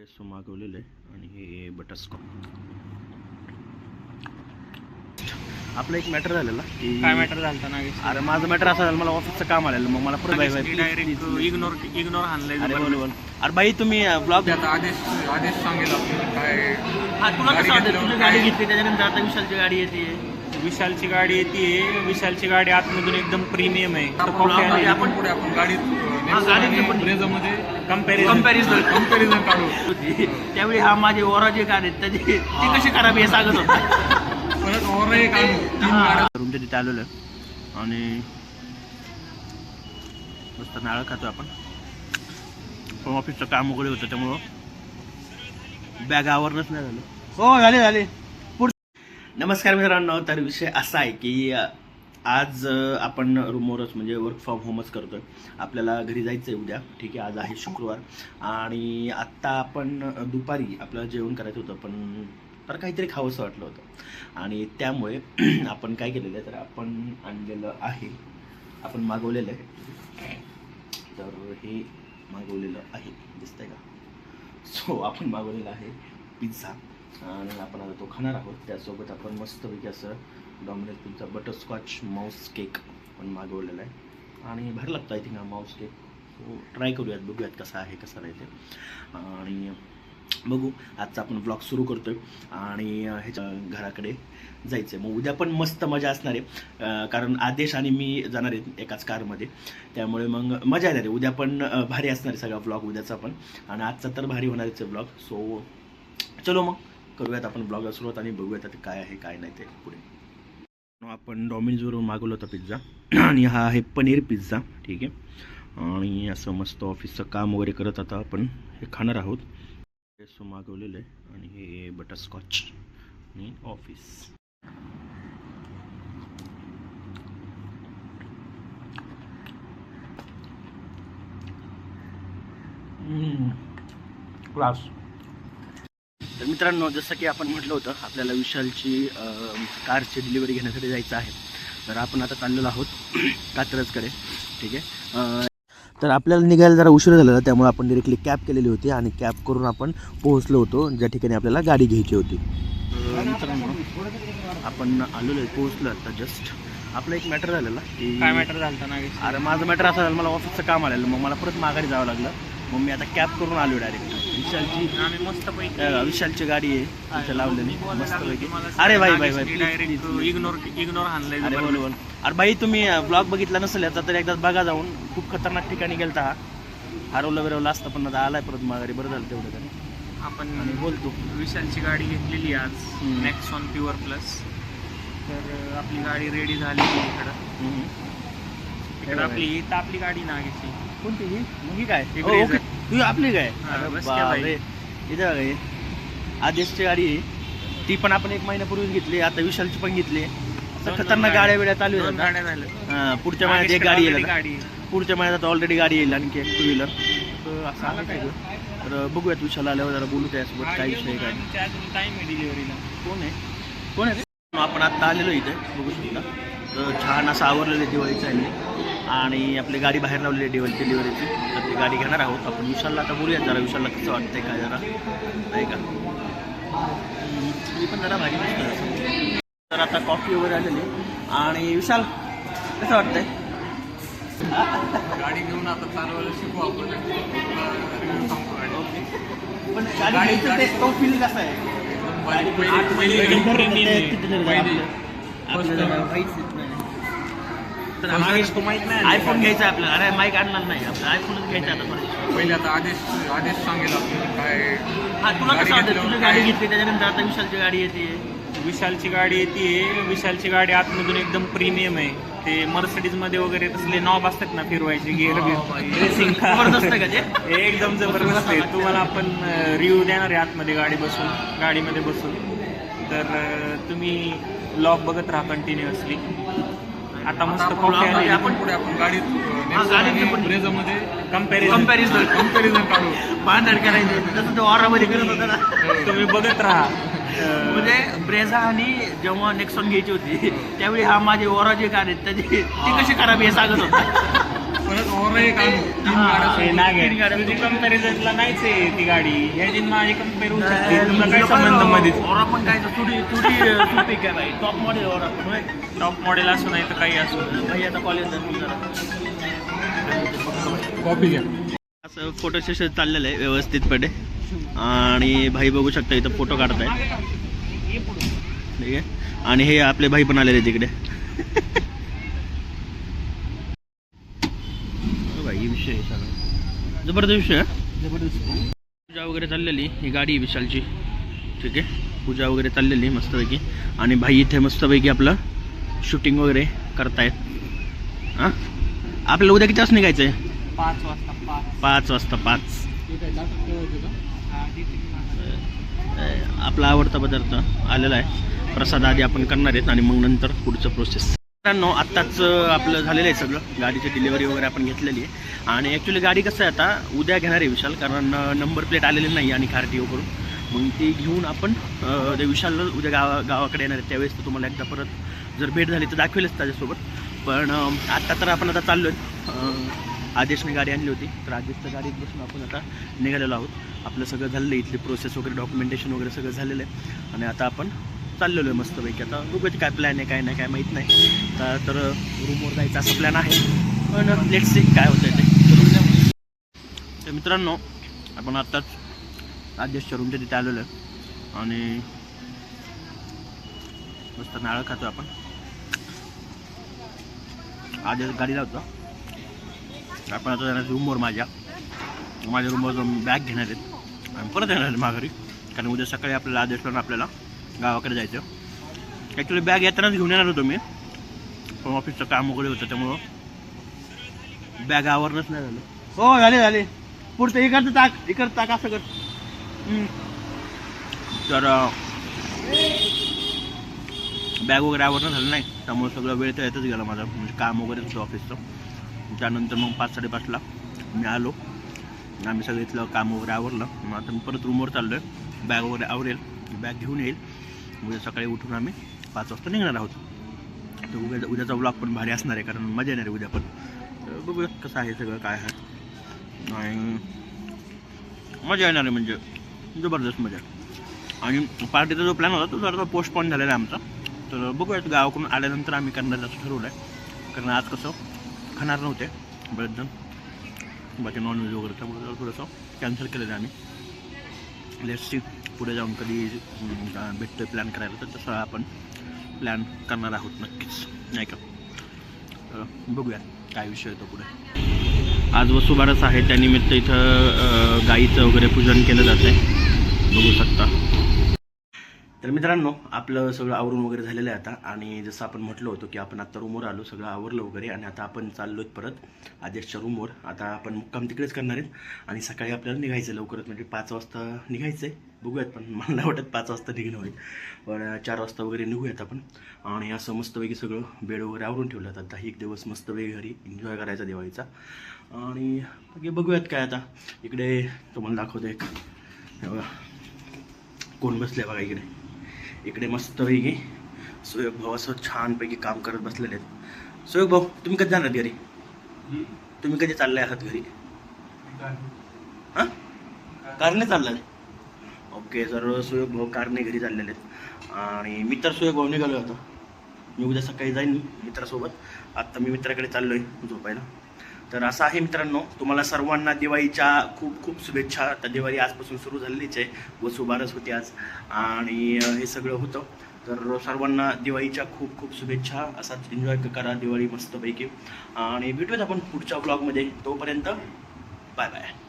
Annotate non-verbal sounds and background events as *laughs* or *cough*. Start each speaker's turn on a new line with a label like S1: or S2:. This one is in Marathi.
S1: सो मागवलेलं आहे आणि हे बटरस्कॉच. आपलं एक मॅटर झालेलं की
S2: काय मॅटर झालता ना
S1: अरे माझं मॅटर असं झालं मला ऑफिसचं काम आलेलं मग मला परत
S2: डायरेक्ट इग्नोर इग्नोर हाणलंय
S1: अरे बोल बोल. अरे बाई तुम्ही ब्लॉग
S3: आता आदेश आदेश सांगेल आपल्याला काय
S1: हा तुला
S3: गाडी
S1: कसं वाटतं तुझी गाडी घेतली त्याच्यानंतर आता विशालची गाडी येते.
S2: विशालची गाडी येते. विशालची गाडी आतमधून एकदम प्रीमियम आहे.
S3: आपण पुढे आपण गाडीत काढू.
S1: त्यावेळी हा माझे ओरा जे कार आहेत त्याची ती कशी खराब आहे हे सांगत होता.
S3: परत ओव्हर एक
S1: तिथे आलेलो आणि मस्त नारळ खातो आपण. पण ऑफिसचं काम वगैरे होतं त्यामुळं बॅग आवरणच नाही झालं. हो झाले झाले. नमस्कार मित्रांनो तर विषय असा आहे की आज आपण रूमवरच म्हणजे वर्क फ्रॉम होमच करतो आहे आपल्याला घरी जायचं आहे उद्या ठीक आहे? आज आहे शुक्रवार. आणि आत्ता आपण दुपारी आपल्याला जेवण करायचं होतं पण तर काहीतरी खावंसं वाटलं होतं. आणि त्यामुळे *clears throat* आपण काय केलेलं आहे तर आपण आणलेलं आहे आपण मागवलेलं आहे. तर हे मागवलेलं आहे दिसतंय का? सो आपण मागवलेलं आहे पिझ्झा. आणि आपण आता तो खाणार आहोत. त्यासोबत आपण मस्तपैकी असं Domino's pizza butterscotch mousse cake पण मागवलेला आहे. आणि भारी लागतो आय थिंक हा माऊस केक सो ट्राय करूयात बघूयात कसा आहे कसा नाही ते. आणि बघू आजचा आपण ब्लॉग सुरू करतोय. आणि ह्याच्या घराकडे जायचं आहे मग उद्या पण मस्त मजा असणार आहे. कारण आदेश आणि मी जाणार आहेत एकाच कारमध्ये. त्यामुळे मग मजा येणार आहे. उद्या पण भारी असणार आहे सगळा ब्लॉग उद्याचा पण. आणि आजचा तर भारी होणारच आहे ब्लॉग सो चलो मग. करूयात आपण ब्लॉगला सुरुवात आणि बघूयात आता काय आहे काय नाही ते पुढे. आपण डॉमिनोजवरून मागवलं होतं पिझ्झा. *clears throat* आणि हा आहे पनीर पिझ्झा ठीक आहे. आणि असं मस्त ऑफिसचं काम वगैरे करत आता आपण हे खाणार आहोत. सो मागवलेलं आहे आणि हे बटरस्कॉच आणि ऑफिस. क्लास. तर मित्रांनो जसं की आपण म्हटलं होतं आपल्याला विशालची कारची डिलिव्हरी घेण्यासाठी जायचं आहे. तर आपण आता चाललेलो आहोत *clears throat* कात्रजकडे ठीक आहे? तर आपल्याला निघायला जरा उशीर झालेला त्यामुळे आपण डिरेक्टली कॅब केलेली होती आणि कॅब करून आपण पोहोचलो होतो ज्या ठिकाणी आपल्याला गाडी घ्यायची होती. तर मित्रांनो आपण आलेलो आहे पोहोचलो आता जस्ट आपलं एक मॅटर झालेला की
S2: काय मॅटर झालता ना
S1: अरे माझं मॅटर असं झालं मला ऑफिसचं काम आलेलं मग मला परत माघारी जावं लागलं. मग मी आता कॅब करून आलो डायरेक्ट विशालची
S2: आम्ही मस्त पैकी
S1: विशालची गाडी आहे तिथे लावलेली. मस्तपैकी. अरे भाई भाई भाई
S2: डायरेक्ट इग्नोर इग्नोर हाणलंय
S1: अरे बोल बोल. अरे भाई तुम्ही ब्लॉग बघितला नसेल याचा तर एकदा बघा जाऊन. खूप खतरनाक ठिकाणी गेलता हा. हरवलं बिरवलं असतं पण आता आलाय परत माघारी. बरं झालं तेवढं तरी.
S2: आपण
S1: बोलतो
S2: विशालची गाडी घेतलेली आज. नेक्सॉन प्युअर प्लस तर आपली गाडी रेडी झाली इकडं. इकडं आपली इथं आपली गाडी ना घेतली
S1: कोणती ही मग ही काय. ओके. ही आपली काय अरे
S2: बस क्या भाई.
S1: बापरे. इथं बघा ही. आदेशची गाडी आहे ती पण आपण एक महिन्यापूर्वीच घेतली आता विशालची पण घेतली
S2: दोन-
S1: खतरनाक गाड्या बिड्या चालू
S2: दोन
S1: आहेत
S2: गाड्या झाल्या
S1: हा, पुढच्या महिन्यात एक गाडी येईल आता.
S2: गाडी
S1: पुढच्या महिन्यात ऑलरेडी गाडी येईल आणखी एक टू व्हीलर तर असं. तर बघूयात विशाल आल्यावर जरा बोलू त्यासोबत काय विषय आहे काय नाही.
S2: टाइम आहे डिलिव्हरीला
S1: कोण आहे कोण आहे ते? आपण आत्ता आलेलो इथे बघू शकता तर छान असं आवरलेलं आहे दिवाळीचं आहे आणि आपली गाडी बाहेर लावलेली आहे दिवाळी डिलिव्हरीची तर ती गाडी घेणार आहोत आपण. विशालला आता बोलूयात जरा. विशालला कसं वाटतंय काय जरा? नाही का? मी पण जरा भारी दिसतोय असं. तर आता कॉफी वगैरे आलेली. आणि विशाल कसं वाटतंय?
S3: गाडी घेऊन आता चालवायला शिकू आपण.
S1: पण गाडी घ्यायचं ते फील कसा आहे?
S3: पहिली- पहिली गाडी. पहिली.
S2: नागेश तू माहीत नाही.
S1: आयफोन घ्यायचा आहे आपल्याला. अरे माईक आणणार नाही. आपल्याला आयफोनच घ्यायचा आता परत.
S3: पहिले आता आदेश आदेश सांगेल आपल्याला काय
S1: हा तुला कसं वाटतं? गाडी घेतली त्याच्यानंतर आता विशालची गाडी येते.
S2: विशालची गाडी येते. विशालची गाडी आतमधून एकदम प्रीमियम आहे. ते मर्सिडीजमध्ये वगैरे तसले नॉब असतात ना फिरवायचे गिअर रेसिंग *laughs*
S1: जबरदस्त आहे का ते?
S2: एकदम जबरदस्त आहे. तुम्हाला आपण रिव्ह्यू देणार आहे आतमध्ये गाडी बसून. गाडीमध्ये बसून. तर तुम्ही ब्लॉग बघत राहा कंटिन्युअसली आता मस्त कॉफी आली
S3: आपण पुढे आपण गाडीत
S1: गाडीत पण-
S3: ब्रेझामध्ये
S2: कंपॅरिझन
S1: कंपॅरिझन
S3: कंपॅरिझन काढू.
S1: भांडण करायचं. जसं तो ऑरामध्ये करत होता ना.
S2: तुम्ही बघत राहा.
S1: म्हणजे ब्रेझा आणि जेव्हा नेक्सॉन घ्यायची होती त्यावेळी हा माझे ओरा जे कार आहेत त्याची ती कशी खराब हे सांगत होता.
S3: परत और एक आणू तीन गाड्या
S2: नागे तुझी कंपॅरिझनला नाहीच आहे ती गाडी. ह्याची माझी कंपेअर होऊ शकते. तुला काय संबंधमध्ये
S1: ओरा पण काय तुटी तुटी सुटी काय भाई top model Aura.
S2: Top model असू नाही तर काही असू.
S1: भाई आता कॉलेज
S3: कॉफी घ्या.
S1: असं फोटो सेशन चाललेलं आहे व्यवस्थितपणे. आणि भाई बघू शकता इथं फोटो काढताय ठीक आहे? आणि हे आपले भाई पण आलेले तिकडे हो भाई विषय आहे सगळं. जबरदस्त विषय आहे. पूजा वगैरे चाललेली ही गाडी आहे विशालची. ठीक आहे? पूजा वगैरे चाललेली मस्तपैकी. आणि भाई इथे मस्तपैकी आपलं शूटिंग वगैरे करतायत. हां? आपल्याला उद्या किती वाजता निघायचं आहे
S2: पाच वाजता पाच.
S1: पाच वाजता पाच. आपला आवडता पदार्थ आलेला आहे. प्रसाद आधी आपण करणार आहेत आणि मग नंतर पुढचं प्रोसेस मित्रांनो आत्ताच आपलं झालेलं आहे सगळं. गाडीची डिलिव्हरी वगैरे आपण घेतलेली आहे. आणि ॲक्च्युली गाडी कसं आहे आता उद्या घेणार आहे विशाल कारण नंबर प्लेट आलेली नाही आणि कार करून. मग ती घेऊन आपण ते विशाल विशालला उद्या गावा गावाकडे येणार आहे. त्यावेळेस तर तुम्हाला एकदा परत जर भेट झाली तर दाखवेलच त्याच्यासोबत. पण आत्ता तर आपण आता चाललो आहे आदेशने गाडी आणली होती. तर आदेशच्या गाडीत बसून आपण आता निघालेलो आहोत. आपलं सगळं झालेलं आहे. इथली प्रोसेस वगैरे डॉक्युमेंटेशन वगैरे सगळं झालेलं आहे. आणि आता आपण चाललेलो आहे मस्तपैकी. आता बघूया काय प्लॅन आहे काय नाही काय माहीत नाही. तर रूमवर जायचा असा प्लॅन आहे. पण लेट सी काय होतं ते. तर मित्रांनो आपण आत्ताच आदेशच्या रूमच्या तिथे आलेलो आहे. आणि मस्त नाळ खातो आपण. आदेश गाडी लावतो. आपण आता जाणार रूमवर माझ्या. माझ्या रूमवर जाऊन बॅग घेणार आहेत. आणि परत येणार आहेत माघारी. कारण उद्या सकाळी आपल्याला आदेश लावून आपल्याला. गावाकडे जायचं. ॲक्च्युली बॅग येतानाच घेऊन येणार होतो मी. पण ऑफिसचं काम वगैरे होतं त्यामुळं बॅग आवरणच नाही झालं. हो झाले झाले. पुढचं इकडचं ताक इकडचं ताक असं कर. तर बॅग वगैरे आवरणं झालं नाही. त्यामुळे सगळं वेळ तर येतच गेला माझा. म्हणजे काम वगैरे होतं ऑफिसचं त्यानंतर मग पाच साडेपाचला मी आलो. आम्ही सगळं इथलं काम वगैरे आवरलं. मग आता मी परत रूमवर चाललो आहे बॅग वगैरे आवरेल. बॅग घेऊन येईल. उद्या सकाळी उठून आम्ही पाच वाजता निघणार आहोत. तर उद्या उद्याचा ब्लॉग पण भारी असणार आहे कारण मजा येणार आहे उद्या पण. तर बघूया कसं आहे सगळं काय आहे. आणि मजा येणार आहे म्हणजे. जबरदस्त मजा. आणि पार्टीचा जो प्लॅन होता तो जरा पोस्टपॉन झालेला आहे आमचा. तर बघूयात गावाकडून आल्यानंतर आम्ही करणार असं ठरवलं आहे कारण आज कसं खाणार नव्हते बरेच जण बाकी नॉनव्हेज वगैरे त्यामुळे थोडंसं कॅन्सल केलेलं आहे आम्ही. लेट्स सी पुढे जाऊन कधी भेटतोय प्लॅन करायला तर तसं आपण प्लॅन करणार आहोत नक्कीच. नाही का? बघूया काय विषय येतो पुढे. आज वसुबारस आहे त्यानिमित्त इथं गाईचं वगैरे पूजन केलं जातं आहे बघू शकता. तर मित्रांनो आपलं सगळं आवरून वगैरे झालेलं आहे आता. आणि जसं आपण म्हटलं होतं की आपण आत्ता रूमवर आलो सगळं आवरलं वगैरे. आणि आता आपण चाललो परत आदेशच्या रूमवर आता आपण मुक्काम तिकडेच करणार आहेत. आणि सकाळी आपल्याला निघायचं लवकरच. म्हणजे पाच वाजता निघायचं आहे बघूयात पण. *laughs* मला नाही वाटत पाच वाजता निघणं होईल. पण चार वाजता वगैरे निघूयात आपण. आणि असं मस्तपैकी सगळं बेड वगैरे आवरून ठेवलं. आता दहा एक दिवस मस्तपैकी घरी एन्जॉय करायचा दिवाळीचा. आणि बाकी बघूयात काय आता. इकडे तुम्हाला दाखवतो एक. कोण बसले बघा इकडे. इकडे मस्तपैकी सुयोग भाऊ असं छानपैकी काम करत बसलेले आहेत. सुयोग भाऊ तुम्ही कधी जाणार घरी? तुम्ही कधी चाललाय आहात घरी? हां? कारने. चाललाय? ओके तर सुयोग भाऊ कारने घरी चाललेले आहेत. आणि मी तर सुयोग भाऊ निघालो होतो मी उद्या सकाळी जाईन मित्रासोबत. आत्ता मी मित्राकडे चाललो आहे झोपायला. तर असं आहे मित्रांनो तुम्हाला सर्वांना दिवाळीच्या खूप खूप शुभेच्छा. तर दिवाळी आजपासून सुरू झालेलीच आहे. व सुभारस होती आज. आणि हे सगळं होतं. तर सर्वांना दिवाळीच्या खूप खूप शुभेच्छा. असाच एन्जॉय करा दिवाळी मस्तपैकी. आणि भेटूयात आपण पुढच्या ब्लॉगमध्ये तोपर्यंत बाय बाय